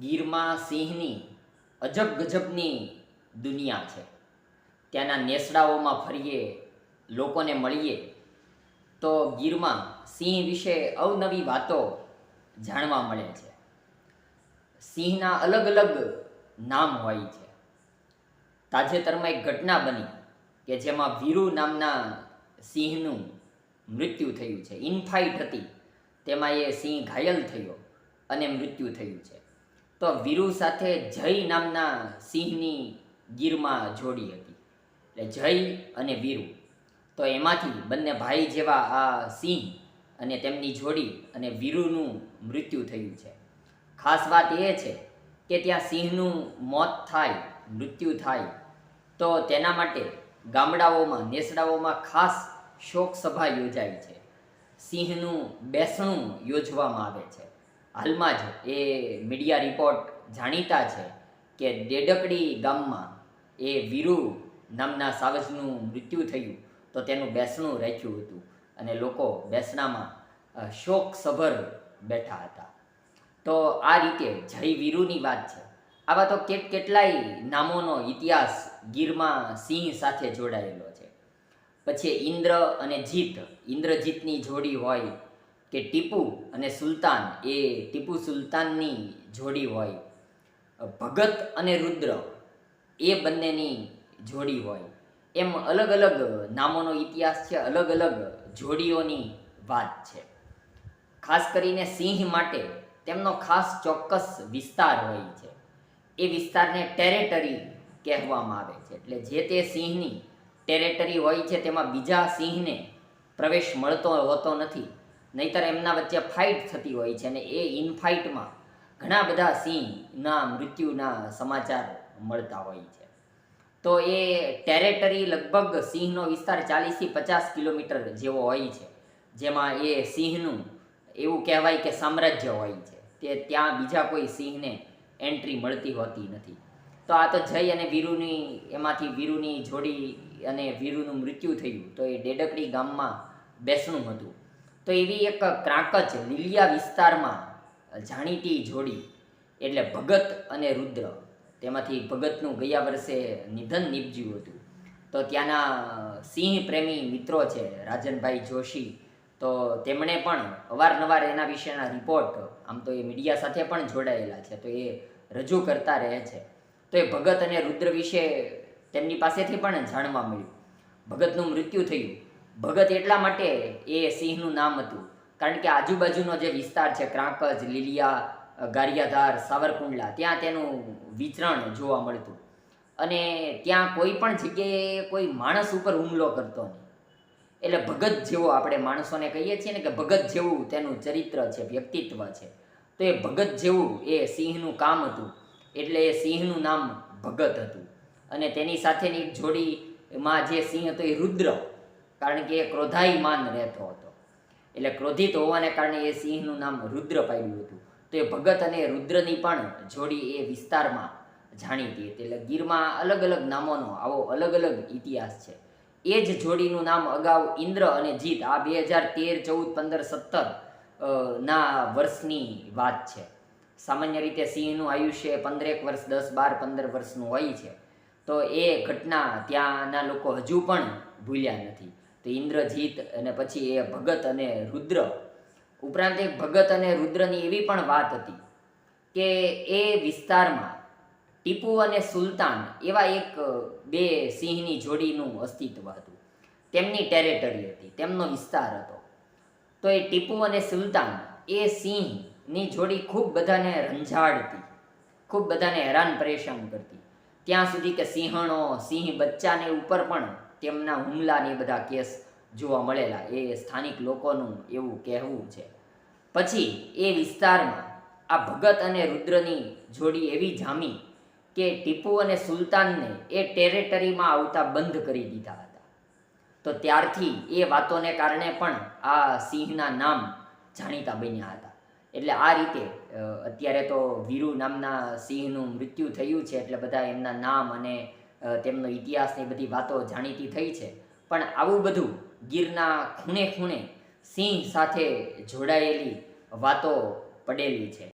ગીરમાં સિંહની અજબ ગજબની દુનિયા છે. ત્યાંના નેસડાઓમાં ફરીએ, લોકોને મળીએ, તો ગીરમાં સિંહ વિશે અવનવી વાતો જાણવા મળે છે. સિંહના અલગ અલગ નામ હોય છે. તાજેતરમાં એક ઘટના બની કે જેમાં વીરુ નામના સિંહનું મૃત્યુ થયું છે. ઇનફાઇટ હતી. તેમાં એ સિંહ ઘાયલ થયો અને મૃત્યુ થયું છે. તો વીરુ સાથે જય નામના સિંહની ગીરમાં જોડી હતી. એટલે જય અને વીરુ. તો એમાંથી બંને ભાઈ જેવા આ સિંહ અને તેમની જોડી અને વીરુનું મૃત્યુ થયું છે. ખાસ વાત એ છે કે ત્યાં સિંહનું મોત થાય, મૃત્યુ થાય, તો તેના માટે ગામડાઓમાં, નેસડાઓમાં ખાસ શોક સભા યોજાય છે. સિંહનું બેસણું યોજવામાં આવે છે. હાલમાં જ એ મીડિયા રિપોર્ટ જાણીતા છે કે ડેડકડી ગામમાં એ વીરુ નામના સાવજનું મૃત્યુ થયું તો તેનું બેસણું રાખ્યું હતું અને લોકો બેસણામાં શોકસભર બેઠા હતા. તો આ રીતે જય વીરુની વાત છે. આવા તો કેટ કેટલાય નામોનો ઇતિહાસ ગીરમાં સિંહ સાથે જોડાયેલો છે. પછી ઇન્દ્ર અને જીત. ઇન્દ્રજીતની જોડી હોય કે ટીપુ અને સુલતાન એ ટીપુ સુલતાનની જોડી હોય. ભગત અને રુદ્ર એ બંનેની જોડી હોય. એમ અલગ અલગ નામોનો ઇતિહાસ છે, અલગ અલગ જોડીઓની વાત છે. ખાસ કરીને સિંહ માટે તેમનો ખાસ ચોક્કસ વિસ્તાર હોય છે. એ વિસ્તારને ટેરેટરી કહેવામાં આવે છે. એટલે જે તે સિંહની ટેરેટરી હોય છે, તેમાં બીજા સિંહને પ્રવેશ મળતો હોતો નથી. નહીતર એમના વચ્ચે ફાઇટ થતી હોય છે અને એ ઇનફાઇટમાં ઘણા બધા સિંહના મૃત્યુના સમાચાર મળતા હોય છે. તો એ ટેરેટરી લગભગ સિંહનો વિસ્તાર ચાલીસથી પચાસ કિલોમીટર જેવો હોય છે. જેમાં એ સિંહનું એવું કહેવાય કે સામ્રાજ્ય હોય છે. તે ત્યાં બીજા કોઈ સિંહને એન્ટ્રી મળતી હોતી નથી. તો આ તો જય અને વીરુની, એમાંથી વીરુની જોડી અને વીરુનું મૃત્યુ થયું. તો એ ડેડકડી ગામમાં બેસણું હતું. તો એવી એક ક્રાંકચ લીલિયા વિસ્તારમાં જાણીતી જોડી, એટલે ભગત અને રુદ્ર. તેમાંથી ભગતનું ગયા વર્ષે નિધન નીપજ્યું હતું. તો ત્યાંના સિંહ પ્રેમી મિત્રો છે રાજનભાઈ જોશી. તો તેમણે પણ અવારનવાર એના વિશેના રિપોર્ટ, આમ તો એ મીડિયા સાથે પણ જોડાયેલા છે, તો એ રજૂ કરતા રહે છે. તો એ ભગત અને રુદ્ર વિશે તેમની પાસેથી પણ જાણવા મળ્યું. ભગતનું મૃત્યુ થયું. ભગત એટલા માટે એ સિંહનું નામ હતું. કારણ કે આજુબાજુનો જે વિસ્તાર છે, ક્રાંકજ, લીલિયા, ગારિયાધાર, સાવરકુંડલા, ત્યાં તેનું વિચરણ જોવા મળતું. અને ત્યાં કોઈ પણ જગ્યાએ કોઈ માણસ ઉપર હુમલો કરતો નહીં. એટલે ભગત જેવો આપણે માણસોને કહીએ છીએ ને કે ભગત જેવું તેનું ચરિત્ર છે, વ્યક્તિત્વ છે. તો એ ભગત જેવું એ સિંહનું કામ હતું. એટલે એ સિંહનું નામ ભગત હતું. અને તેની સાથેની જોડીમાં જે સિંહ હતો એ રુદ્ર. કારણ કે એ ક્રોધાયમાન રહેતો હતો. એટલે ક્રોધિત હોવાને કારણે એ સિંહનું નામ રુદ્ર પાડ્યું હતું. તો એ ભગત અને રુદ્રની પણ જોડી એ વિસ્તારમાં જાણીતી હતી. એટલે ગીરમાં અલગ અલગ નામોનો આવો અલગ અલગ ઇતિહાસ છે. એ જ જોડીનું નામ અગાઉ ઇન્દ્ર અને જીત આ બે હજાર તેર, ચૌદ, પંદર, સત્તર ના વર્ષની વાત છે. સામાન્ય રીતે સિંહનું આયુષ્ય પંદરેક વર્ષ, દસ, બાર, પંદર વર્ષનું હોય છે. તો એ ઘટના ત્યાંના લોકો હજુ પણ ભૂલ્યા નથી. તો ઇન્દ્રજીત અને પછી એ ભગત અને રુદ્ર. ઉપરાંત એક ભગત અને રુદ્રની એવી પણ વાત હતી કે એ વિસ્તારમાં ટીપુ અને સુલતાન એવા એક, બે સિંહની જોડીનું અસ્તિત્વ હતું. તેમની ટેરેટરી હતી, તેમનો વિસ્તાર હતો. તો એ ટીપુ અને સુલતાન એ સિંહની જોડી ખૂબ બધાને રંજાડતી, ખૂબ બધાને હેરાન પરેશાન કરતી. ત્યાં સુધી કે સિંહણો, સિંહ બચ્ચાને ઉપર પણ તેમના હુમલાને બધા કેસ જોવા મળેલા. એ સ્થાનિક લોકોનું એવું કહેવું છે. પછી એ વિસ્તારમાં આ ભગત અને રુદ્રની જોડી એવી જામી કે ટીપુ અને સુલતાનને એ ટેરેટરીમાં આવતા બંધ કરી દીધા હતા. તો ત્યારથી એ વાતોને કારણે પણ આ સિંહના નામ જાણીતા બન્યા હતા. એટલે આ રીતે અત્યારે તો વીરુ નામના સિંહનું મૃત્યુ થયું છે એટલે બધા એમના નામ અને તેમનો ઇતિહાસની બધી વાતો જાણીતી થઈ છે. પણ આવું બધું ગીરના ખૂણે ખૂણે સિંહ સાથે જોડાયેલી વાતો પડેલી છે.